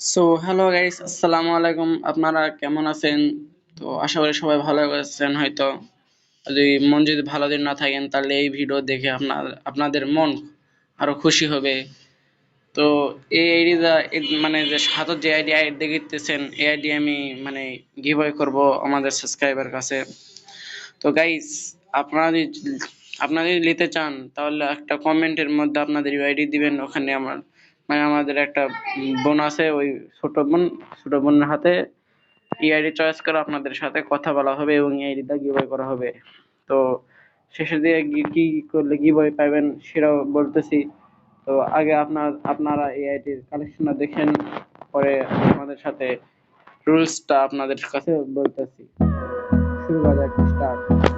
So hello guys আসসালামু আলাইকুম আপনারা কেমন আছেন? তো আশা করি সবাই ভালো আছেন, হয়তো। যদি মন যদি ভালো দিন না থাকেন, তাহলে এই ভিডিও দেখে আপনার, আপনাদের মন আরও খুশি হবে। তো এই আইডিটা মানে যে সাথে যে আইডি আইডি দেখতেছেন, এই আইডি আমি মানে গিভওয়ে করব আমাদের সাবস্ক্রাইবার কাছে। তো গাইস আপনারা আপনারা যদি নিতে চান, তাহলে একটা কমেন্টের মধ্যে আপনাদের ইউআইডি দিবেন, ওখানে আমার মানে আমাদের একটা বোন আছে, ওই ছোট বোন, ছোট বোনের হাতে ইআইডি চয়েস করে আপনাদের সাথে কথা বলা হবে এবং ইআইডিটা গিভওয়ে করা হবে। তো শেষের দিকে কি- করলে গিভওয়ে পাবেন সেটাও বলতেছি। তো আগে আপনার, আপনারা এই আইডির কালেকশনটা দেখেন, পরে আমাদের সাথে রুলসটা আপনাদের কাছে বলতেছি। শুরু করা যাক start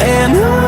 And I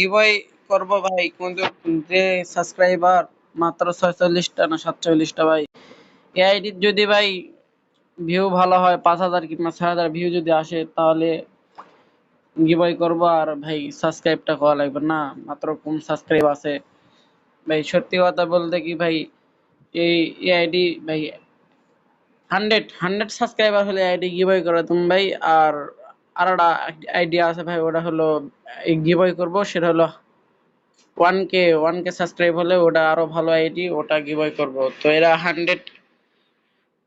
giveaway করব ভাই, কিন্তু যে সাবস্ক্রাইবার মাত্র ছয়চল্লিশটা না সাতচল্লিশটা ভাই। এই আইডির যদি ভাই ভিউ ভালো হয়, পাঁচ হাজার কিংবা ছয় হাজার ভিউ যদি আসে, তাহলে গিভওয়ে করব আর ভাই সাবস্ক্রাইবটা করা লাগবে না, মাত্র কম সাবস্ক্রাইব আছে। ভাই সত্যি কথা বলতে কি ভাই, এই আইডি ভাই, হান্ড্রেড হান্ড্রেড সাবস্ক্রাইবার হলে আইডি গিভওয়ে করে তুমি ভাই, আর আর একটা আইডিয়া আছে ভাই, ওটা হলো গিভওয়ে করব, সেটা হলো one K one K subscribe হলে ওটা আরও ভালো আইডি ওটা গিভওয়ে করব। তো এরা হান্ড্রেড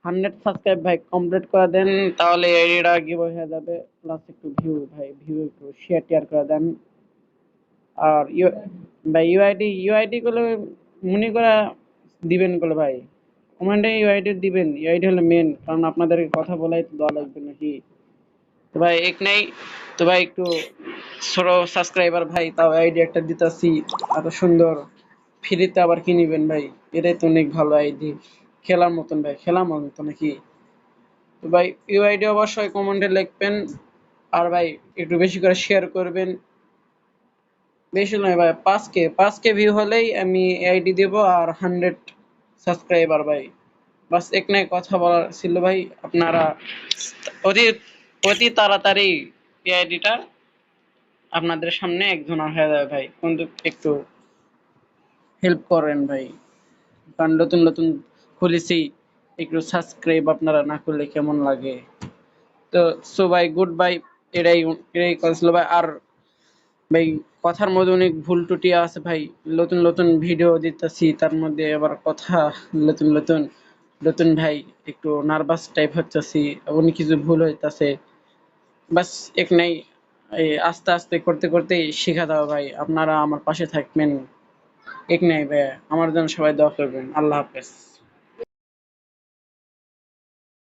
হান্ড্রেড সাবস্ক্রাইব ভাই কমপ্লিট করে দেন, তাহলে আইডিটা গিভওয়ে হয়ে যাবে। প্লাস একটু ভিউ ভাই ভিউ একটু শেয়ার টিয়ার করে দেন। আর ইউ ভাই ইউআইডি ইউআইডি গুলো মনে করা দিবেনগুলো ভাই। কমেন্টে ইউআইডি দিবেন। ইউআইডি হলো মেন কারণ আপনাদেরকে কথা বলাই তো দেওয়া লাগবে নাকি? তো ভাই, এক নাই। তো ভাই, একটু ছোট সাবস্ক্রাইবার ভাই, তাও আইডি একটা দিতাছি। এত সুন্দর। ফ্রিতে আবার কি নিবেন ভাই? এটাই তো অনেক ভালো আইডি খেলার মতন ভাই, খেলার মতন নাকি? তো ভাই ইউ আইডি অবশ্যই কমেন্টে লিখবেন। আর ভাই, একটু বেশি করে শেয়ার করবেন। বেশি নয় ভাই পাঁচ কে পাঁচ কে ভিউ হলেই আমি আইডি দেব আর হান্ড্রেড সাবস্ক্রাইবার ভাই। বাস, এক নাই কথা বলার ছিল ভাই। আপনারা অতি অতি তাড়াতাড়ি এই আইডিটা আপনাদের সামনে একজনের হয়ে যাবে ভাই। কিন্তু একটু হেল্প করেন ভাই। কারণ নতুন নতুন খুলেছি, একটু সাবস্ক্রাইব আপনারা না করলে কেমন লাগে? তো সো ভাই গুড বাই এটাই এটাই কথা ছিল ভাই। আর ভাই, কথার মধ্যে অনেক ভুল ত্রুটি আছে ভাই। নতুন নতুন ভিডিও দিতেছি, তার মধ্যে আবার কথা, নতুন নতুন নতুন ভাই, একটু নার্ভাস টাইপ হচ্ছে অনেক কিছু ভুল হইতাছে। বাস এক নাই আস্তে আস্তে করতে করতে শিখা দাও ভাই, আপনারা আমার পাশে থাকবেন। এক নাই ভাই, আমার জন্য সবাই দোয়া করবেন। আল্লাহ হাফেজ।